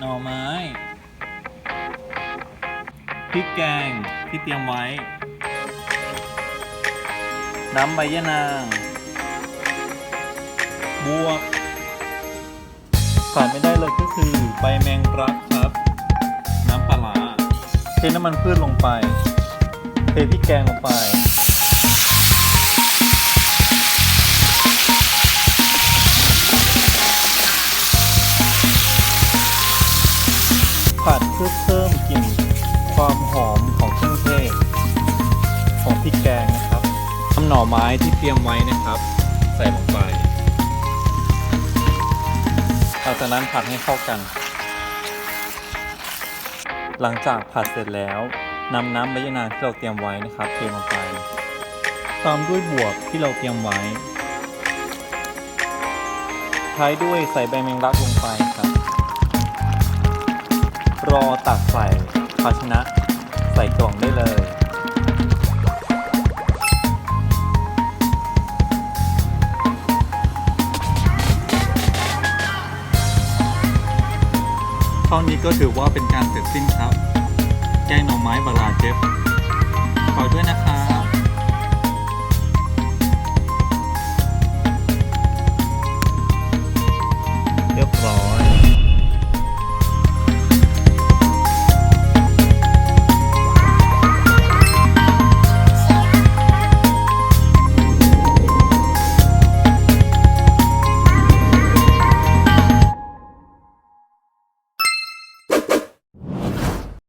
หน่อไม้พริกแกงที่เตรียมไว้ น้ำใบยะนาง บวกขาดไม่ได้เลยก็คือใบแมงรักครับ น้ำปลาเทน้ำมันพืชลงไป เทพริกแกงลงไป ผัดเพื่อเพิ่มกลิ่นความหอมของเครื่องเทศของพริกแกงนะครับทำหน่อไม้ที่เตรียมไว้นะครับ ใส่ลงไปหลังจากนั้นผัดให้เข้ากัน หลังจากผัดเสร็จแล้วนำน้ำใบยะนางที่เราเตรียมไว้นะครับเทลงไปตามด้วยบวบที่เราเตรียมไว้ ท้ายด้วยใส่ใบแมงลักลงไปครับ รอตักใส่ภาชนะใส่กล่องได้เลย เท่านี้ก็ถือว่าเป็นการเสร็จสิ้นครับ แกงหน่อไม้บาลาเจฟขอด้วยนะครับ